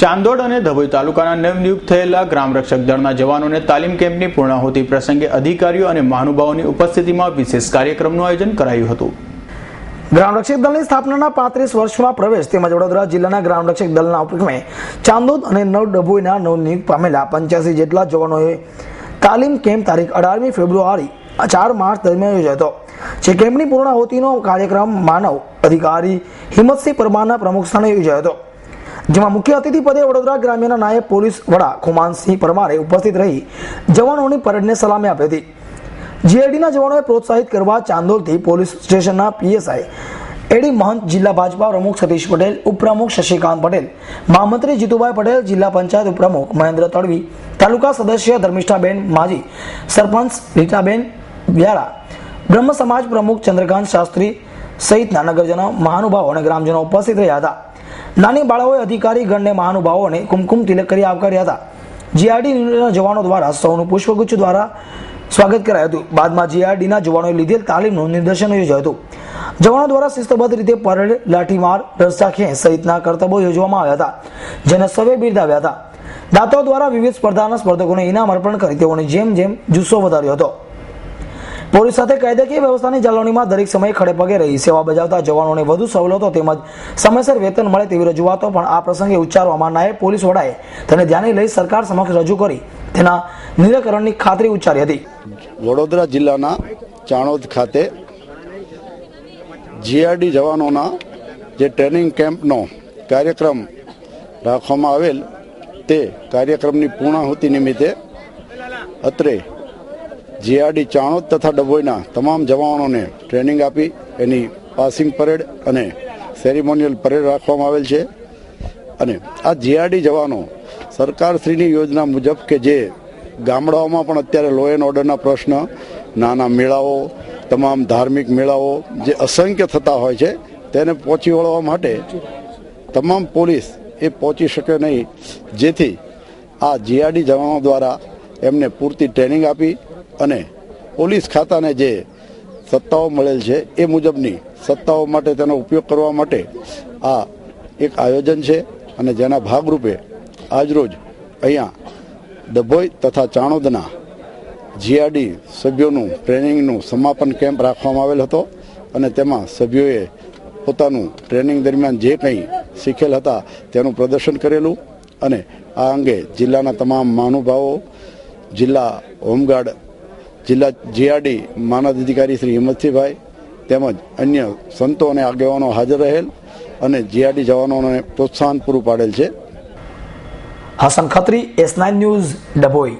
ચાંદોડ અને ધભોઈ તાલુકાના નવનિયુક્ત થયેલા ગ્રામ રક્ષક દળના જવાનોને તાલીમ કેમ્પની પૂર્ણાહુતિ પ્રસંગે અધિકારીઓ અને મહાનુભાવોની ઉપસ્થિતિમાં વિશેષ કાર્યક્રમનું આયોજન કરાયું હતું. ગ્રામ રક્ષક દળની સ્થાપનાના પાંત્રીસ વર્ષમાં પ્રવેશ તેમજ વડોદરા જિલ્લાના ગ્રામ રક્ષક દળના ઉપક્રમે ચાંદોદ અને નવ ડભોઈના નવનિયુક્ત પામેલા પંચ્યાસી જેટલા જવાનોએ તાલીમ કેમ્પ તારીખ અઢારમી ફેબ્રુઆરી ચાર માર્ચ દરમિયાન યોજાયો હતો, જે કેમ્પની પૂર્ણાહુતિનો કાર્યક્રમ માનવ અધિકારી હિંમતસિંહ પરમારના પ્રમુખ સ્થાને યોજાયો હતો. જેમાં મુખ્ય અતિથિ પદે વડોદરા ગ્રામ્યના નાયબ પોલીસ વડા ખુમાનસિંહ પરમારે ઉપસ્થિત રહી જવાનોની પરેડને સલામી આપી હતી. જીઆઈડીના જવાનોએ પ્રોત્સાહિત કરવા ચાંદોલથી પોલીસ સ્ટેશનના પીએસઆઈ એડી મહંત, જિલ્લા ભાજપા પ્રમુખ સતીશ પટેલ, ઉપપ્રમુખ શશિકાંત પટેલ મહામંત્રી જીતુભાઈ પટેલ, જિલ્લા પંચાયત ઉપપ્રમુખ મહેન્દ્ર તડવી, તાલુકા સદસ્ય ધર્મિષ્ઠાબેન માજી, સરપંચ રીટાબેન વ્યારા, બ્રહ્મ સમાજ પ્રમુખ ચંદ્રકાંત શાસ્ત્રી સહિતના નગરજનો, મહાનુભાવો અને ગ્રામજનો ઉપસ્થિત રહ્યા હતા. નાની બાળાઓએ અધિકારી ગણને મહાનુભાવોને કુમકુમ તિલક કરી આવકાર્યા હતા. જીઆરડીના જવાનો દ્વારા સૌનું પુષ્પગુચ્છ દ્વારા સ્વાગત કરાયું હતું. બાદમાં જીઆરડીના જવાનોએ લીધેલ તાલીમનું નિદર્શન યોજાયું હતું. જવાનો દ્વારા શિસ્તબદ્ધ રીતે પરેડ, લાઠીમાર રસ્તા ખેંચ સહિતના કરતબો યોજવામાં આવ્યા હતા, જેને સૌએ બિરદાવ્યા હતા. દાતાઓ દ્વારા વિવિધ સ્પર્ધાના સ્પર્ધકોને ઇનામ અર્પણ કરી તેઓને જેમ જેમ જુસ્સો વધાર્યો હતો. પોલીસ સાથે કાયદાકીય વ્યવસ્થાની જાળવણીમાં દરેક સમયે ખડે રહી. સેવા બજાવતા જવાનોને વધુ સવલતો તેમજ સમયસર વેતન મળે તેવી રજૂઆતો પણ આ પ્રસંગે ઉચ્ચારવામાં નાયબ પોલીસ વડાએ તેને ધ્યાને લઈ સરકાર સમક્ષ રજૂ કરી તેના નિરાકરણની ખાતરી ઉચ્ચારી હતી. વડોદરા જિલ્લાના ચાણોદ ખાતે જીઆરડી જવાનોના જે ટ્રેનિંગ કેમ્પનો કાર્યક્રમ રાખવામાં આવેલ તે કાર્યક્રમની પૂર્ણાહુતિ નિમિત્તે અત્રે જીઆરડી ચાણોદ તથા ડભોઈના તમામ જવાનોને ટ્રેનિંગ આપી એની પાસિંગ પરેડ અને સેરેમોનિયલ પરેડ રાખવામાં આવેલ છે. અને આ જીઆરડી જવાનો સરકારશ્રીની યોજના મુજબ કે જે ગામડાઓમાં પણ અત્યારે લો એન્ડ ઓર્ડરના પ્રશ્ન, નાના મેળાઓ, તમામ ધાર્મિક મેળાઓ જે અસંખ્ય થતા હોય છે, તેને પહોંચી વળવા માટે તમામ પોલીસ એ પહોંચી શકે નહીં. જેથી આ જીઆરડી જવાનો દ્વારા એમને પૂરતી ટ્રેનિંગ આપી અને પોલીસ ખાતાને જે સત્તાઓ મળેલ છે, એ મુજબની સત્તાઓ માટે તેનો ઉપયોગ કરવા માટે આ એક આયોજન છે અને જેના ભાગરૂપે આજરોજ અહીંયા ડભોઈ તથા ચાણોદના જીઆરડી સભ્યોનું ટ્રેનિંગનું સમાપન કેમ્પ રાખવામાં આવેલ હતો અને તેમાં સભ્યોએ પોતાનું ટ્રેનિંગ દરમિયાન જે કંઈ શીખેલ હતા તેનું પ્રદર્શન કરેલું અને આ અંગે જિલ્લાના તમામ મહાનુભાવો, જિલ્લા હોમગાર્ડ જિલ્લા જીઆરડી માનદ અધિકારી શ્રી હિંમતસિંહભાઈ તેમજ અન્ય સંતો અને આગેવાનો હાજર રહેલ અને જીઆરડી જવાનોને પ્રોત્સાહન પૂરું પાડેલ છે. Hasan Khatri S nine news Dabhoi.